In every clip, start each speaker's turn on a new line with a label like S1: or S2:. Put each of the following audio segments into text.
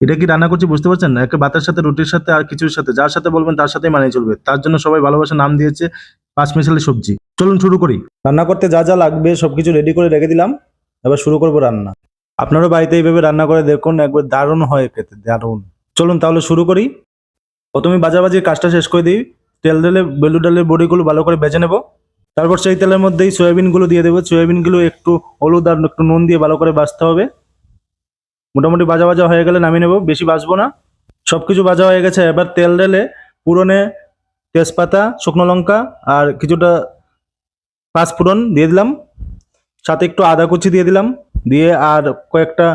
S1: এটা কি রান্না করছি বুঝতে পারছেন? একটা ভাতের সাথে, রুটির সাথে আর কিছুর সাথে, যার সাথে বলবেন তার সাথেই মানিয়ে চলবে। তার জন্য সবাই ভালোবাসা নাম দিয়েছে পাঁচ মিশালি সবজি। চলুন শুরু করি। রান্না করতে যা যা লাগবে সবকিছু রেডি করে রেখে দিলাম। এবার শুরু করব রান্না। আপনারও বাড়িতে এইভাবে রান্না করে দেখুন, একবার দারুণ হয় খেতে, দারুণ। চলুন তাহলে শুরু করি। প্রথমে বাজাবাজির কাজটা শেষ করে দিই। তেল দিলে বেলু ডালের বড়িগুলো ভালো করে বেজে নেব। তারপর সেই তেলের মধ্যেই সয়াবিনগুলো দিয়ে দেবো। সয়াবিনগুলো একটু হলুদ আর একটু নুন দিয়ে ভালো করে বাছতে হবে। মোটামুটি ভাজা ভাজা হয়ে গেলে নামিয়ে নেব, বেশি ভাজবো না। সব কিছু ভাজা হয়ে গেছে, এবার তেল ঢেলে পুরনে তেজপাতা, শুকনো লঙ্কা আর কিছুটা পাঁচ ফোড়ন দিয়ে দিলাম। সাথে একটু আদা কুচি দিয়ে দিলাম, দিয়ে আর কয়েকটা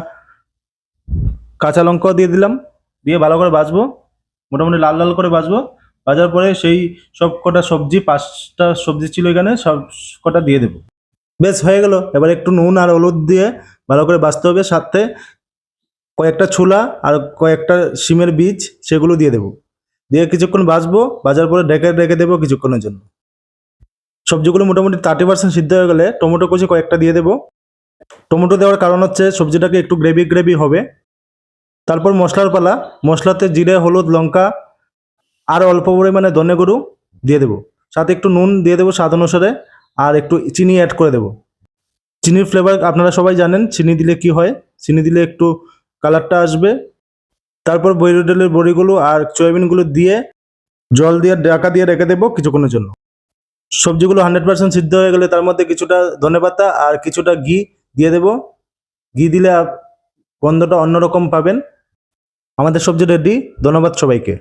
S1: কাঁচা লঙ্কাও দিয়ে দিলাম, দিয়ে ভালো করে ভাজবো মোটামুটি লাল লাল করে ভাজবো ভাজার পরে সেই সব কটা সবজি, পাঁচটা সবজি ছিল এখানে, সব কটা দিয়ে দেবো। বেশ, হয়ে গেল। এবার একটু নুন আর হলুদ দিয়ে ভালো করে ভাজতে হবে সাথে। কয়েকটা ছোলা আর কয়েকটা শিমের বীজ সেগুলো দিয়ে দেবো। দিয়ে কিছুক্ষণ ভাজবো, ভাজার পরে ঢেকে রেখে দেবো কিছুক্ষণের জন্য। সবজিগুলো মোটামুটি থার্টি পার্সেন্ট সিদ্ধ হয়ে গেলে টমেটো কুচি কয়েকটা দিয়ে দেবো। টমেটো দেওয়ার কারণ হচ্ছে সবজিটাকে একটু গ্রেভি গ্রেভি হবে। তারপর মশলার পালা, মশলাতে জিরে, হলুদ, লঙ্কা আর অল্প পরিমাণে ধনে গরু দিয়ে দেবো। সাথে একটু নুন দিয়ে দেবো স্বাদ অনুসারে আর একটু চিনি অ্যাড করে দেবো। চিনির ফ্লেভার আপনারা সবাই জানেন, চিনি দিলে কি হয়? চিনি দিলে একটু কালারটা আসবে। তারপর বইরুডেলের বড়িগুলো আর সয়াবিনগুলো দিয়ে জল দিয়ে ডাকা দিয়ে রেখে দেবো কিছুক্ষণের জন্য। সবজিগুলো হান্ড্রেড পার্সেন্ট সিদ্ধ হয়ে গেলে তার মধ্যে কিছুটা ধনেপাতা আর কিছুটা ঘি দিয়ে দেবো। ঘি দিলে গন্ধটা অন্যরকম পাবেন। আমাদের সবজি রেডি ধন্যবাদ সবাইকে।